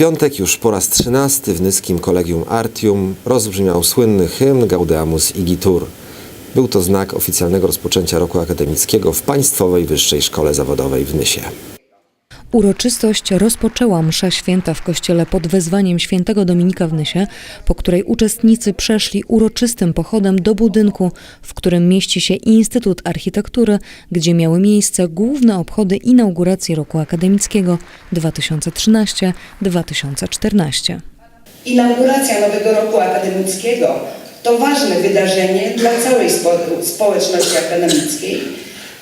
piątek już po raz trzynasty w Nyskim Kolegium Artium rozbrzmiał słynny hymn Gaudeamus Igitur. Był to znak oficjalnego rozpoczęcia roku akademickiego w Państwowej Wyższej Szkole Zawodowej w Nysie. Uroczystość rozpoczęła msza święta w kościele pod wezwaniem świętego Dominika w Nysie, po której uczestnicy przeszli uroczystym pochodem do budynku, w którym mieści się Instytut Architektury, gdzie miały miejsce główne obchody inauguracji roku akademickiego 2013-2014. Inauguracja nowego roku akademickiego to ważne wydarzenie dla całej spo- społeczności akademickiej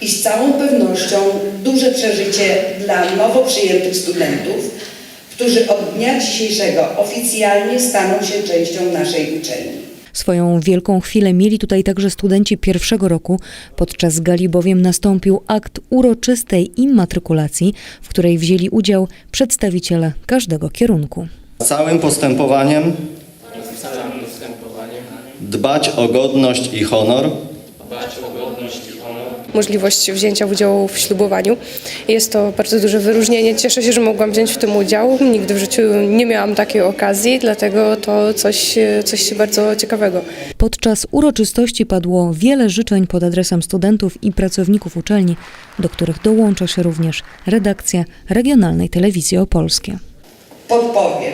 i z całą pewnością duże przeżycie dla nowo przyjętych studentów, którzy od dnia dzisiejszego oficjalnie staną się częścią naszej uczelni. Swoją wielką chwilę mieli tutaj także studenci pierwszego roku, podczas gali bowiem nastąpił akt uroczystej immatrykulacji, w której wzięli udział przedstawiciele każdego kierunku. Całym postępowaniem dbać o godność i honor, dbać o godność i honor, możliwość wzięcia udziału w ślubowaniu. Jest to bardzo duże wyróżnienie. Cieszę się, że mogłam wziąć w tym udział. Nigdy w życiu nie miałam takiej okazji, dlatego to coś, coś bardzo ciekawego. Podczas uroczystości padło wiele życzeń pod adresem studentów i pracowników uczelni, do których dołącza się również redakcja Regionalnej Telewizji Opolskie. Podpowiem.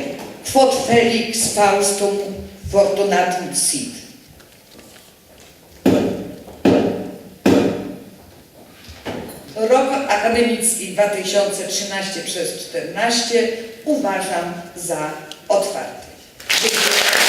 Quod felix faustum fortunatum sit. Akademicki 2013 przez 14 uważam za otwarty. Dziękuję.